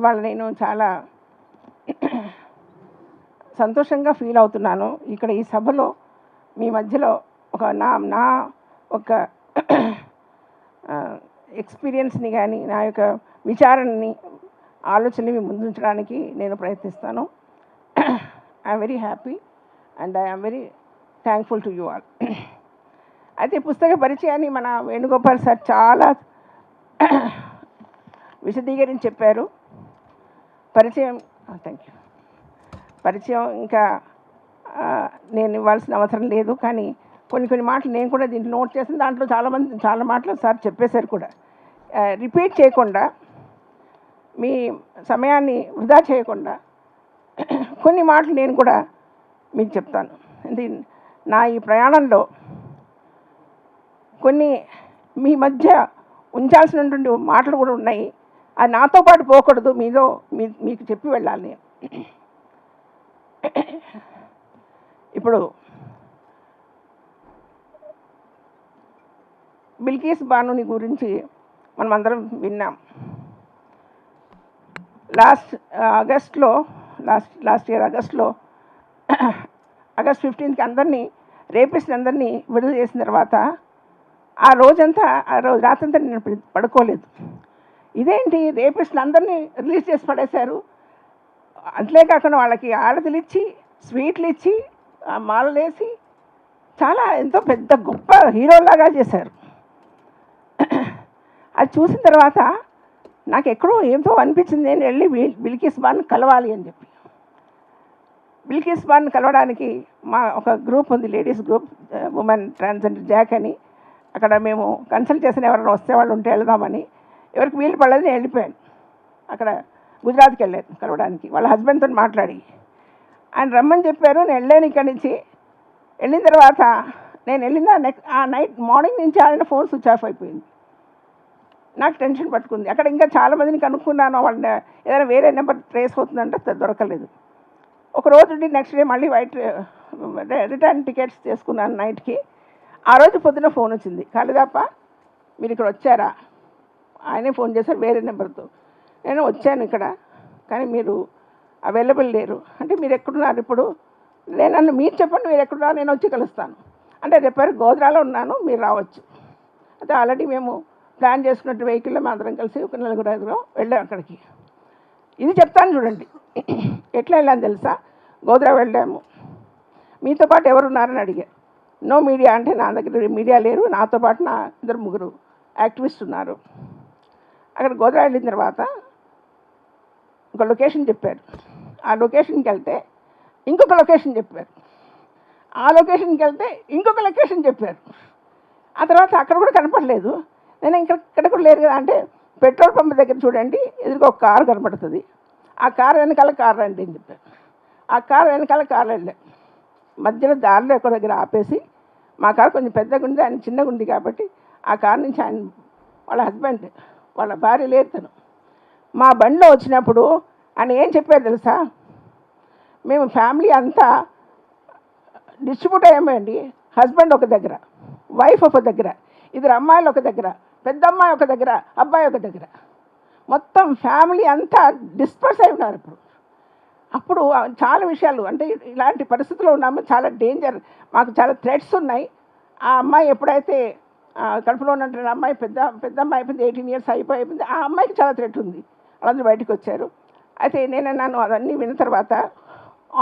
ఇవాళ నేను చాలా సంతోషంగా ఫీల్ అవుతున్నాను. ఇక్కడ ఈ సభలో మీ మధ్యలో ఒక నా నా ఒక ఎక్స్పీరియన్స్ని కానీ నా యొక్క విచారణని ఆలోచనని మీ ముందుంచడానికి నేను ప్రయత్నిస్తాను. I'm very happy and I'm very thankful to you all. అయితే పుస్తక పరిచయాన్ని మన వేణుగోపాల్ సార్ చాలా విశదీకరించి చెప్పారు. పరిచయం థ్యాంక్ యూ పరిచయం ఇంకా నేను ఇవ్వాల్సిన అవసరం లేదు కానీ కొన్ని కొన్ని మాటలు నేను కూడా దీంట్లో నోట్ చేసిన దాంట్లో చాలామంది చాలా మాటలు సార్ చెప్పేశారు కూడా. రిపీట్ చేయకుండా మీ సమయాన్ని వృధా చేయకుండా కొన్ని మాటలు నేను కూడా మీకు చెప్తాను. ఇది నా ఈ ప్రయాణంలో కొన్ని మీ మధ్య ఉంచాల్సినటువంటి మాటలు కూడా ఉన్నాయి. నాతో పాటు పోకూడదు. మీలో మీ మీకు చెప్పి వెళ్ళాలి నేను. ఇప్పుడు బిల్కీస్ బానుని గురించి మనం అందరం విన్నాం. లాస్ట్ ఆగస్ట్లో లాస్ట్ లాస్ట్ ఇయర్ ఆగస్ట్లో ఆగస్ట్ ఫిఫ్టీన్త్కి అందరినీ రేపిస్ట్ అందరినీ విడుదల చేసిన తర్వాత ఆ రోజంతా ఆ రోజు రాత్రంతా నేను పడుకోలేదు. ఇదేంటి? రేపిస్టులు అందరినీ రిలీజ్ చేసి పడేశారు. అంతలే కాకుండా వాళ్ళకి ఆరతులు ఇచ్చి స్వీట్లు ఇచ్చి ఆ చాలా ఎంతో పెద్ద గొప్ప హీరోలాగా చేశారు. అది చూసిన తర్వాత నాకు ఎక్కడో ఏంతో అనిపించింది. నేను వెళ్ళి బిల్కిస్ బాన్ కలవాలి అని చెప్పి. బిల్కిస్ బాన్ కలవడానికి మా ఒక గ్రూప్ ఉంది ladies group women transgender JAC అని. అక్కడ మేము కన్సల్ట్ చేసిన ఎవరైనా వస్తే వాళ్ళు ఉంటే వెళదామని. ఎవరికి వీలు పడలేదు నేను వెళ్ళిపోయాను. అక్కడ గుజరాత్కి వెళ్ళాను కలవడానికి. వాళ్ళ హస్బెండ్తో మాట్లాడి. ఆయన రమ్మని చెప్పారు నేను వెళ్ళాను ఇక్కడి నుంచి. వెళ్ళిన తర్వాత నేను వెళ్ళిన నెక్స్ట్ ఆ నైట్ మార్నింగ్ నుంచి ఆయన ఫోన్ స్విచ్ ఆఫ్ అయిపోయింది. నాకు టెన్షన్ పట్టుకుంది. అక్కడ ఇంకా చాలామందిని కనుక్కున్నాను వాళ్ళని ఏదైనా వేరే నెంబర్ ట్రేస్ అవుతుందంటే దొరకలేదు. ఒక రోజు ఉండి నెక్స్ట్ డే మళ్ళీ వైట్ రిటర్న్ టికెట్స్ తీసుకున్నాను నైట్కి. ఆ రోజు పొద్దున ఫోన్ వచ్చింది. కాలేదాప మీరు ఇక్కడ వచ్చారా? ఆయనే ఫోన్ చేశారు వేరే నెంబర్తో. నేను వచ్చాను ఇక్కడ కానీ మీరు అవైలబుల్ లేరు. అంటే మీరు ఎక్కడున్నారు ఇప్పుడు? నేనన్ను మీరు చెప్పండి మీరు ఎక్కడున్నారు? నేను వచ్చి కలుస్తాను. అంటే రేపారు గోద్రాలో ఉన్నాను మీరు రావచ్చు. అయితే ఆల్రెడీ మేము ప్లాన్ చేసుకున్నట్టు వెహికల్లో మేము అందరం కలిసి ఒక నలుగురు ఐదుగురం వెళ్ళాం అక్కడికి. ఇది చెప్తాను చూడండి. ఎట్లా వెళ్ళాను తెలుసా? గోదరా వెళ్ళాము. మీతో పాటు ఎవరున్నారని అడిగారు నో మీడియా అంటే నా దగ్గర మీడియా లేరు నాతో పాటు నా ఇద్దరు ముగ్గురు యాక్టివిస్ట్ ఉన్నారు. అక్కడ గోదావరి వెళ్ళిన తర్వాత ఒక లొకేషన్ చెప్పారు. ఆ లొకేషన్కి వెళ్తే ఇంకొక లొకేషన్ చెప్పారు. ఆ లొకేషన్కి వెళ్తే ఇంకొక లొకేషన్ చెప్పారు. ఆ తర్వాత అక్కడ కూడా కనపడలేదు. నేను ఇంకా ఇక్కడ కూడా లేరు కదా అంటే పెట్రోల్ పంప్ దగ్గర చూడండి ఎదురుగా ఒక కారు కనపడుతుంది. ఆ కారు వెనకాల కారు రండి అని చెప్పారు. ఆ కారు వెనకాల కారు వెళ్ళాం మధ్యలో దారిలో ఒక దగ్గర ఆపేసి మా కారు కొంచెం పెద్దగా ఉంది ఆయన చిన్నగా ఉంది కాబట్టి ఆ కారు నుంచి ఆయన వాళ్ళ హస్బెండ్ వాళ్ళ భార్య లేరు తను. మా బండిలో వచ్చినప్పుడు ఆయన ఏం చెప్పారు తెలుసా? మేము ఫ్యామిలీ అంతా డిస్ట్రిబ్యూట్ అయ్యామండి. హస్బెండ్ ఒక దగ్గర వైఫ్ ఒక దగ్గర ఇద్దరు అమ్మాయిలు ఒక దగ్గర పెద్ద అమ్మాయి ఒక దగ్గర అబ్బాయి ఒక దగ్గర. మొత్తం ఫ్యామిలీ అంతా డిస్పర్స్ అయి ఉన్నారు ఇప్పుడు. అప్పుడు చాలా విషయాలు అంటే ఇలాంటి పరిస్థితుల్లో ఉన్నాము చాలా డేంజర్ మాకు చాలా థ్రెడ్స్ ఉన్నాయి. ఆ అమ్మాయి ఎప్పుడైతే కడుపులో ఉన్నటువంటి అమ్మాయి పెద్ద పెద్ద అమ్మాయి అయిపోయింది ఎయిటీన్ ఇయర్స్ అయిపోయింది. ఆ అమ్మాయికి చాలా థ్రెట్ ఉంది. వాళ్ళందరూ బయటకు వచ్చారు. అయితే నేను అన్నాను అవన్నీ విన్న తర్వాత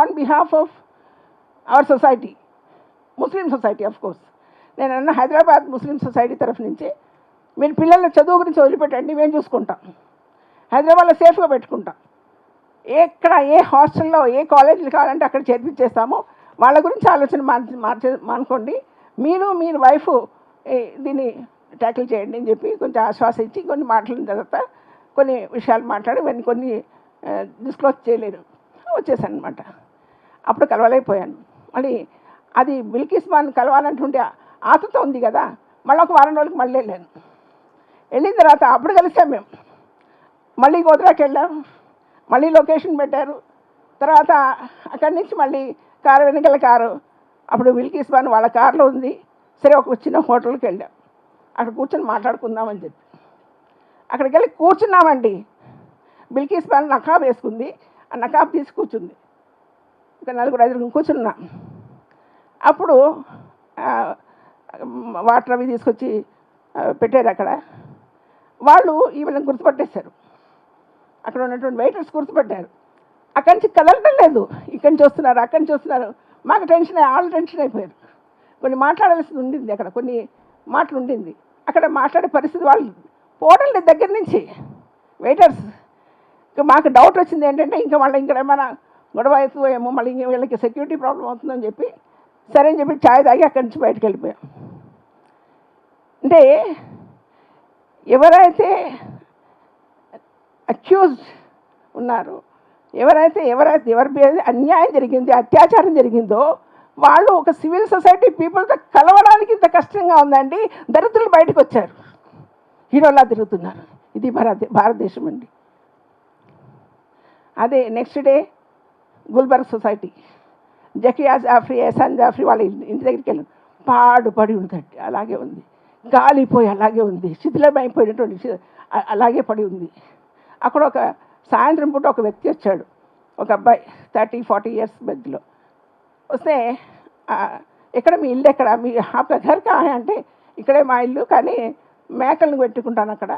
on behalf of our society Muslim society of course నేను అన్న హైదరాబాద్ ముస్లిం సొసైటీ తరఫు నుంచి మీరు పిల్లల చదువు గురించి వదిలిపెట్టండి మేము చూసుకుంటాం. హైదరాబాద్లో సేఫ్గా పెట్టుకుంటాం. ఎక్కడ ఏ హాస్టల్లో ఏ కాలేజీలు కావాలంటే అక్కడ చేర్పించేస్తామో వాళ్ళ గురించి ఆలోచన మార్చి మార్చే మానుకోండి మీరు మీరు వైఫ్ దీన్ని ట్యాకిల్ చేయండి అని చెప్పి కొంచెం ఆశ్వాస ఇచ్చి కొన్ని మాట్లాడిన తర్వాత కొన్ని విషయాలు మాట్లాడి ఇవన్నీ కొన్ని డిస్క్లోజ్ చేయలేరు వచ్చేసాను అనమాట అప్పుడు కలవలేకపోయాను. మళ్ళీ అది బిల్కిస్ మాన్ కలవాలంటుంటే ఆతృత ఉంది కదా మళ్ళీ ఒక వారం రోజులకు మళ్ళీ వెళ్ళాను. వెళ్ళిన తర్వాత అప్పుడు కలిసాం మేము. మళ్ళీ గోద్రాకి వెళ్ళాం. మళ్ళీ లొకేషన్ పెట్టారు. తర్వాత అక్కడి నుంచి మళ్ళీ కారు వెనకాల కారు. అప్పుడు విల్కీస్ వాళ్ళ కారులో ఉంది. సరే ఒక చిన్న హోటల్కి వెళ్ళాం. అక్కడ కూర్చొని మాట్లాడుకుందామని చెప్పి. అక్కడికి వెళ్ళి కూర్చున్నామండి. బిల్కీస్ బాన్ నకాబ్ వేసుకుంది. ఆ నకాబ్ తీసి కూర్చుంది. ఇక నలుగురు ఐదుగురు కూర్చున్నా. అప్పుడు వాటర్ అవి తీసుకొచ్చి పెట్టారు అక్కడ. వాళ్ళు ఈమెను గుర్తుపట్టేశారు. అక్కడ ఉన్నటువంటి వెయిటర్స్ గుర్తుపట్టారు. అక్కడి నుంచి కదలటం లేదు. ఇక్కడి నుంచి వస్తున్నారు అక్కడి నుంచి వస్తున్నారు. మాకు టెన్షన్ అయ్యి- వాళ్ళు టెన్షన్ అయిపోయారు. కొన్ని మాట్లాడాల్సి ఉండింది అక్కడ కొన్ని మాటలు ఉండింది. అక్కడ మాట్లాడే పరిస్థితి వాళ్ళు పోవడం లేదు దగ్గర నుంచి వెయిటర్స్ ఇంకా మాకు డౌట్ వచ్చింది ఏంటంటే ఇంకా మళ్ళీ ఇంకా ఏమైనా గొడవ అవుతుందో ఏమో మళ్ళీ ఇంకా వీళ్ళకి సెక్యూరిటీ ప్రాబ్లం అవుతుందని చెప్పి సరే అని చెప్పి ఛాయ్ తాగి అక్కడి నుంచి బయటకు వెళ్ళిపోయాం. అంటే ఎవరైతే అక్యూజ్డ్ ఉన్నారు ఎవరైతే ఎవరైతే ఎవరి అన్యాయం జరిగింది అత్యాచారం జరిగిందో వాళ్ళు ఒక సివిల్ సొసైటీ పీపుల్తో కలవడానికి ఇంత కష్టంగా ఉందండి. దరిద్రులు బయటకు వచ్చారు. హీరోలా తిరుగుతున్నారు. ఇది భారత భారతదేశం అండి. అదే next day Gulbarg society. Zakia Jafri Ehsan Jafri వాళ్ళ ఇంటి దగ్గరికి వెళ్ళాను పాడుపడి ఉందండి. అలాగే ఉంది. గాలిపోయి అలాగే ఉంది. శిథిలమైపోయినటువంటి అలాగే పడి ఉంది. అక్కడ ఒక సాయంత్రం పూట ఒక వ్యక్తి వచ్చాడు. ఒక అబ్బాయి థర్టీ ఫార్టీ ఇయర్స్ మధ్యలో. వస్తే ఎక్కడ మీ ఇల్లు ఎక్కడ? మీ ఆపక ఘర్ కా అంటే ఇక్కడే మా ఇల్లు కానీ మేకలను పెట్టుకుంటాను అక్కడ.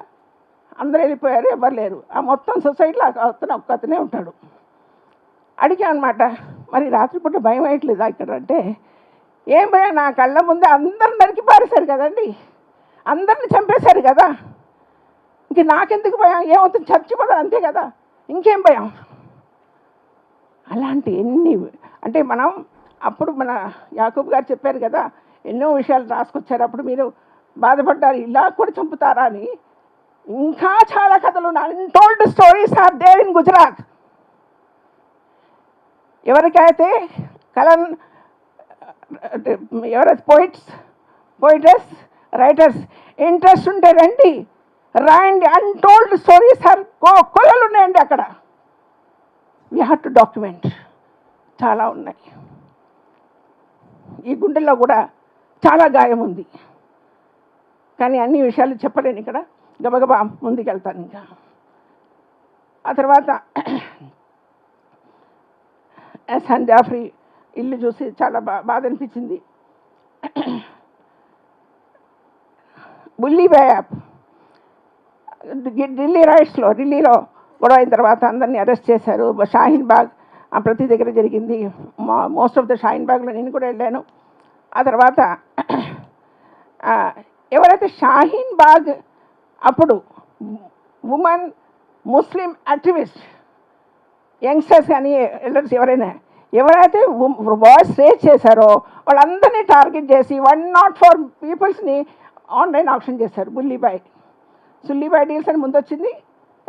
అందరూ వెళ్ళిపోయారు ఎవరు లేరు. ఆ మొత్తం సొసైటీలో అతను ఒక్కతనే ఉంటాడు. అడిగా అనమాట మరి రాత్రిపూట భయం వేయట్లేదా ఇక్కడ? అంటే ఏం భయం? నా కళ్ళ ముందే అందరు నరికి పారేశారు కదండి. అందరిని చంపేశారు కదా. ఇంక నాకెందుకు భయం? ఏమవుతుంది? చచ్చిపోతుంది అంతే కదా. ఇంకేం భయం? అలాంటి ఎన్ని అంటే మనం అప్పుడు మన యాకూబ్ గారు చెప్పారు కదా ఎన్నో విషయాలు రాసుకొచ్చారు. అప్పుడు మీరు బాధపడ్డారు ఇలా కూడా చంపుతారా అని. ఇంకా చాలా కథలు untold stories are there in Gujarat ఎవరికైతే కలన్ ఎవరైతే పోయిట్స్ పోయిటర్స్ రైటర్స్ ఇంట్రెస్ట్ ఉంటే రండి. రాయండి. అన్టోల్డ్ స్టోరీస్ ఆర్ కొలలు ఉన్నాయండి అక్కడ. వీ హ్యావ్ టు డాక్యుమెంట్ చాలా ఉన్నాయి. ఈ గుండెల్లో కూడా చాలా గాయం ఉంది. కానీ అన్ని విషయాలు చెప్పలేను ఇక్కడ. గబగబా ముందుకెళ్తాను ఇంకా. ఆ తర్వాత ఎస్ఎన్ జాఫ్రీ ఇల్లు చూసి చాలా బా బాధ అనిపించింది. Bully app. ఢిల్లీ రైట్స్లో ఢిల్లీలో గొడవ అయిన తర్వాత అందరినీ అరెస్ట్ చేశారు. షాహీన్ బాగ్ ప్రతి దగ్గర జరిగింది. మోస్ట్ ఆఫ్ ద షైన్ బాగ్లో నేను కూడా వెళ్ళాను. ఆ తర్వాత ఎవరైతే షాహీన్ బాగ్ అప్పుడు ఉమెన్ ముస్లిం యాక్టివిస్ట్ యంగ్స్టర్స్ కానీ ఎల్డర్స్ ఎవరైనా ఎవరైతే వాయిస్ రేజ్ చేశారో వాళ్ళందరినీ టార్గెట్ చేసి వన్ నాట్ ఫోర్ పీపుల్స్ని ఆన్లైన్ ఆప్షన్ చేశారు. బుల్లీబాయ్ సుల్లీబాయ్ డీల్స్ అని ముందు వచ్చింది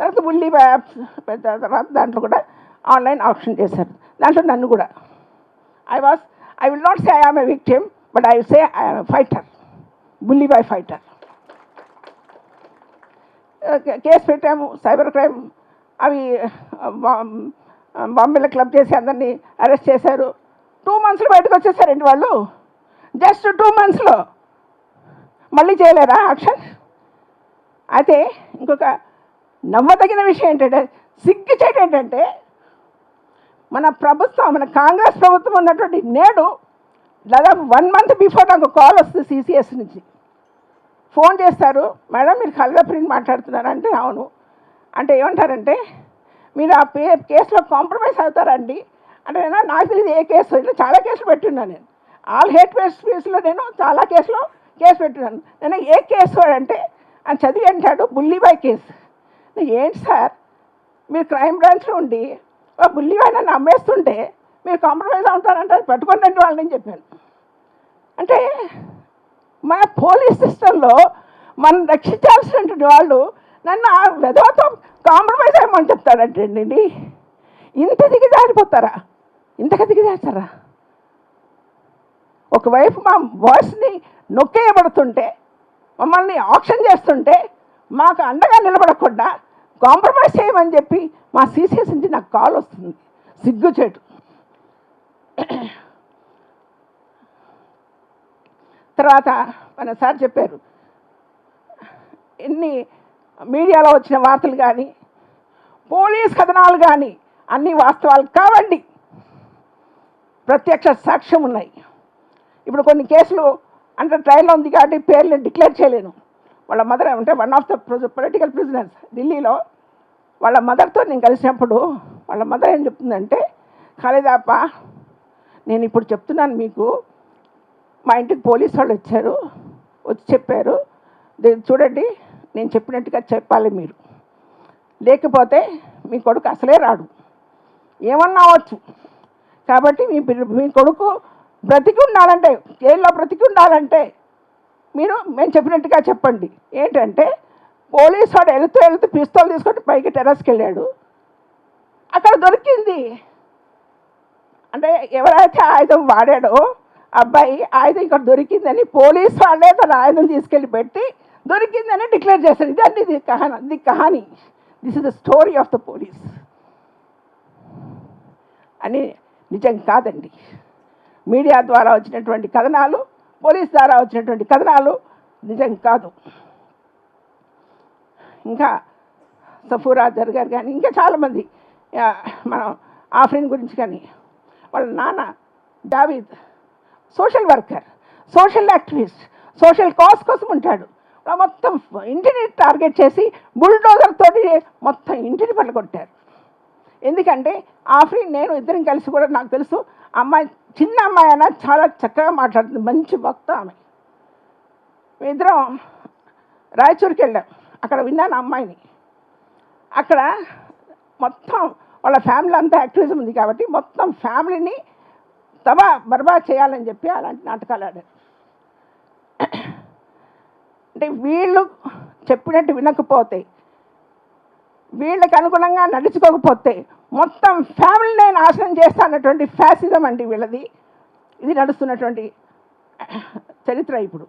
తర్వాత బుల్లీబాయ్ యాప్స్ పెద్ద తర్వాత దాంట్లో కూడా ఆన్లైన్ ఆప్షన్ చేశారు. దాంట్లో నన్ను కూడా. I was I will not say I'm a victim but I say I'm fighter Bulli Bai fighter case పెట్టాము సైబర్ క్రైమ్ అవి uh, బాంబేలో క్లబ్ uh, చేసి అందరినీ అరెస్ట్ చేశారు. టూ మంత్స్లో బయటకు వచ్చేసారండి వాళ్ళు. జస్ట్ టూ మంత్స్లో మళ్ళీ చేయలేరా యాక్షన్ అయితే ఇంకొక నమ్మదగిన విషయం ఏంటంటే సిగ్గుచేట ఏంటంటే మన ప్రభుత్వం మన కాంగ్రెస్ ప్రభుత్వం ఉన్నటువంటి నేడు దాదాపు వన్ మంత్ బిఫోర్ నాకు కాల్ వస్తుంది సిసిఎస్ నుంచి. ఫోన్ చేస్తారు మేడం మీరు కలదా ప్రింట్ మాట్లాడుతున్నారు. అంటే అవును. అంటే ఏమంటారంటే మీరు ఆ పే కేసులో కాంప్రమైజ్ అవుతారండి. అంటే నేను నాకు తెలియదు ఏ కేసు. ఇట్లా చాలా కేసులు పెట్టున్నాను నేను. ఆల్ హేట్ బేస్డ్ కేసులో నేను చాలా కేసులో కేసు పెట్టున్నాను. నేను ఏ కేసు అంటే అని చదివి అంటాడు బుల్లిబాయ్ కేసు. ఏంటి సార్? మీరు క్రైమ్ బ్రాంచ్లో ఉండి ఆ బుల్లిబాయ్ నన్ను అమ్మేస్తుంటే మీరు కాంప్రమైజ్ అవుతారంటారు పెట్టుకోండి వాళ్ళని చెప్పాను. అంటే మన పోలీస్ సిస్టంలో మనం రక్షించాల్సినటువంటి వాళ్ళు నన్ను ఆ విధవతో కాంప్రమైజ్ అయ్యమని చెప్తారంటండి ఇంత దిగజారిపోతారా? ఇంతగా దిగజారుతారా? ఒకవైపు మా వాయిస్ని నొక్కేయబడుతుంటే మమ్మల్ని ఆప్షన్ చేస్తుంటే మాకు అండగా నిలబడకుండా కాంప్రమైజ్ చేయమని చెప్పి మా సీసీఎస్ నుంచి నాకు కాల్ వస్తుంది. సిగ్గుచేటు. తర్వాత మన సార్ చెప్పారు ఎన్ని మీడియాలో వచ్చిన వార్తలు కానీ పోలీస్ కథనాలు కానీ అన్ని వాస్తవాలు కావండి. ప్రత్యక్ష సాక్ష్యం ఉన్నాయి. ఇప్పుడు కొన్ని కేసులు అంటే ట్రయల్లో ఉంది కాబట్టి పేర్లు డిక్లేర్ చేయలేను. వాళ్ళ మదర్ అంటే one of the political prisoners ఢిల్లీలో వాళ్ళ మదర్తో నేను కలిసినప్పుడు వాళ్ళ మదర్ ఏం చెప్తుందంటే ఖాళీదాప నేను ఇప్పుడు చెప్తున్నాను మీకు. మా ఇంటికి పోలీసు వాళ్ళు వచ్చారు వచ్చి చెప్పారు. దీన్ని చూడండి నేను చెప్పినట్టుగా చెప్పాలి మీరు. లేకపోతే మీ కొడుకు అసలే రాడు. ఏమన్నా అవ్వచ్చు కాబట్టి మీ మీ కొడుకు బ్రతికి ఉండాలంటే జైల్లో బ్రతికి ఉండాలంటే మీరు మేము చెప్పినట్టుగా చెప్పండి. ఏంటంటే పోలీసు వాడు వెళుతూ వెళుతూ పిస్తోల్ తీసుకొని పైకి టెరస్కి వెళ్ళాడు. అక్కడ దొరికింది. అంటే ఎవరైతే ఆయుధం వాడాడో అబ్బాయి ఆయుధం ఇక్కడ దొరికిందని పోలీస్ వాళ్ళే తన ఆయుధం తీసుకెళ్ళి పెట్టి దొరికిందని డిక్లేర్ చేశారు. ఇదండి ఇది కహాని ఇది కహాని. This is the story of the police అని నిజం కాదండి. మీడియా ద్వారా వచ్చినటువంటి కథనాలు పోలీస్ ద్వారా వచ్చినటువంటి కథనాలు నిజం కాదు. ఇంకా సఫూరా గారు కానీ ఇంకా చాలామంది మనం ఆఫ్రిన్ గురించి కానీ వాళ్ళ నాన్న Javeed social worker social activist social cause కోసం ఉంటాడు. మొత్తం ఇంటిని టార్గెట్ చేసి బుల్డోజర్ తోటి మొత్తం ఇంటిని పట్టుకొట్టారు ఎందుకంటే ఆఫ్రిన్ నేను ఇద్దరం కలిసి కూడా నాకు తెలుసు అమ్మాయి చిన్న అమ్మాయి అయినా చాలా చక్కగా మాట్లాడుతుంది. మంచి భక్త ఆమె. మేమిద్దరం రాయచూరుకి వెళ్ళాం. అక్కడ విన్నాను అమ్మాయిని. అక్కడ మొత్తం వాళ్ళ ఫ్యామిలీ అంతా యాక్టివిజం ఉంది కాబట్టి మొత్తం ఫ్యామిలీని తబా బర్బా చేయాలని చెప్పి అలాంటి నాటకాలు ఆడారు. అంటే వీళ్ళు చెప్పినట్టు వినకపోతే వీళ్ళకి అనుగుణంగా నడుచుకోకపోతే మొత్తం ఫ్యామిలీనే నాశనం చేస్తానటువంటి ఫ్యాసిజం అండి వీళ్ళది. ఇది నడుస్తున్నటువంటి చరిత్ర ఇప్పుడు.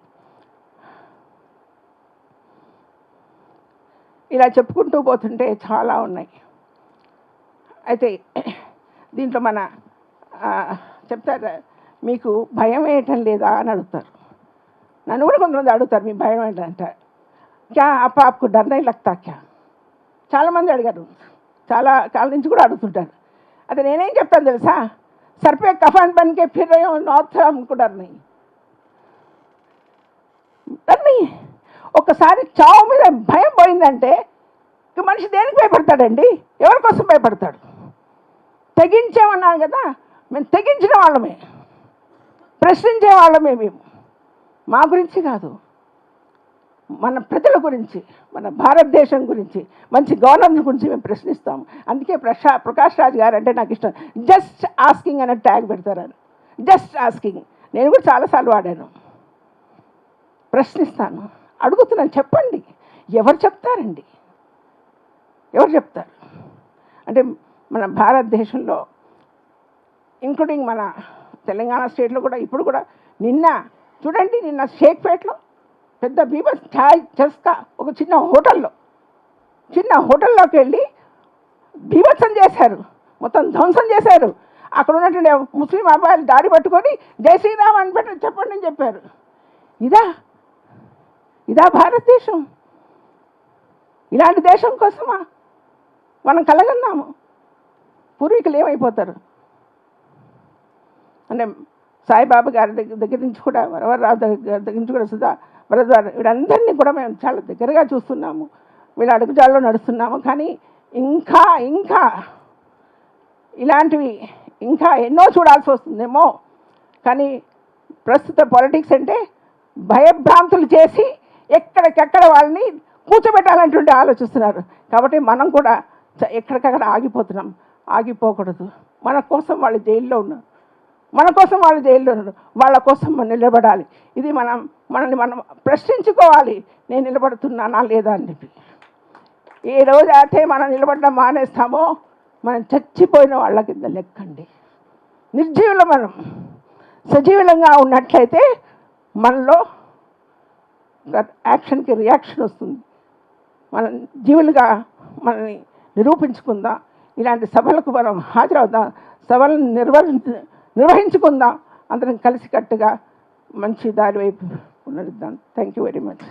ఇలా చెప్పుకుంటూ పోతుంటే చాలా ఉన్నాయి. అయితే దీంట్లో మన చెప్తారు మీకు భయం వేయటం లేదా అని అడుగుతారు. నన్ను కూడా కొంతమంది అడుగుతారు మీ భయం ఏంటంటే క్యా అప్ప ఆప్కు డర్నై లగ్తా క్యా? చాలామంది అడిగారు. చాలా చాలా నుంచి కూడా అడుగుతుంటారు. అది నేనేం చెప్తాను తెలుసా? సర్పే కఫాన్ పనికే ఫిర్ నార్త్ అనుకుంటారు నీ. ఒకసారి చావు మీద భయం పోయిందంటే మనిషి దేనికి భయపడతాడండి? ఎవరి కోసం భయపడతాడు? తెగించేమన్నాను కదా మేము తెగించిన వాళ్ళమే. ప్రశ్నించే వాళ్ళమే మేము. మా గురించి కాదు. మన ప్రజల గురించి మన భారతదేశం గురించి మంచి గవర్నెన్స్ గురించి మేము ప్రశ్నిస్తాము. అందుకే ప్రశా ప్రకాష్ రాజ్ గారు అంటే నాకు ఇష్టం. జస్ట్ ఆస్కింగ్ అనే ట్యాగ్ పెడతారు జస్ట్ ఆస్కింగ్. నేను కూడా చాలాసార్లు వాడాను. ప్రశ్నిస్తాను. అడుగుతున్నాను. చెప్పండి. ఎవరు చెప్తారండి? ఎవరు చెప్తారు? అంటే మన భారతదేశంలో ఇంక్లూడింగ్ మన తెలంగాణ స్టేట్లో కూడా ఇప్పుడు కూడా నిన్న చూడండి నిన్న షేక్పేట్లో పెద్ద బీభత్స ఛాయ్ చస్కా ఒక చిన్న హోటల్లో చిన్న హోటల్లోకి వెళ్ళి బీభత్సం చేశారు. మొత్తం ధ్వంసం చేశారు. అక్కడ ఉన్నటువంటి ముస్లిం అబ్బాయిలు దాడి పట్టుకొని జై శ్రీరామ్ అని పెట్టి చెప్పండి అని చెప్పారు. ఇదా ఇదా భారతదేశం. ఇలాంటి దేశం కోసమా? మనం కలగన్నాము. పూర్వీకులు ఏమైపోతారు? అంటే సాయిబాబా గారి దగ్గర దగ్గర నుంచి కూడా వరవరరావు దగ్గర దగ్గర నుంచి కూడా సుధా వరదారు వీళ్ళందరినీ కూడా మేము చాలా దగ్గరగా చూస్తున్నాము. వీళ్ళ అడుగుజాల్లో నడుస్తున్నాము. కానీ ఇంకా ఇంకా ఇలాంటివి ఇంకా ఎన్నో చూడాల్సి వస్తుందేమో. కానీ ప్రస్తుత పాలిటిక్స్ అంటే భయభ్రాంతులు చేసి ఎక్కడికెక్కడ వాళ్ళని కూర్చోబెట్టాలంటుంటే ఆలోచిస్తున్నారు. కాబట్టి మనం కూడా చ- ఎక్కడికక్కడ ఆగిపోతున్నాం. ఆగిపోకూడదు. మన కోసం వాళ్ళు జైల్లో ఉన్నారు. మన కోసం వాళ్ళు జైల్లో ఉన్నారు వాళ్ళ కోసం మనం నిలబడాలి. ఇది మనం మనల్ని మనం ప్రశ్నించుకోవాలి. నేను నిలబడుతున్నానా లేదా అని చెప్పి. ఏ రోజు అయితే మనం నిలబడడం మానేస్తామో మనం చచ్చిపోయిన వాళ్ళ కింద లెక్కండి. నిర్జీవులు మనం. సజీవులంగా ఉన్నట్లయితే మనలో యాక్షన్కి రియాక్షన్ వస్తుంది. మనం జీవులుగా మనల్ని నిరూపించుకుందాం. ఇలాంటి సభలకు మనం హాజరవుదాం. సభలను నిర్వహించ నిర్వహించుకుందాం. అందరం కలిసికట్టుగా మంచి దారి వైపు పునరుద్దాం థ్యాంక్ యూ వెరీ మచ్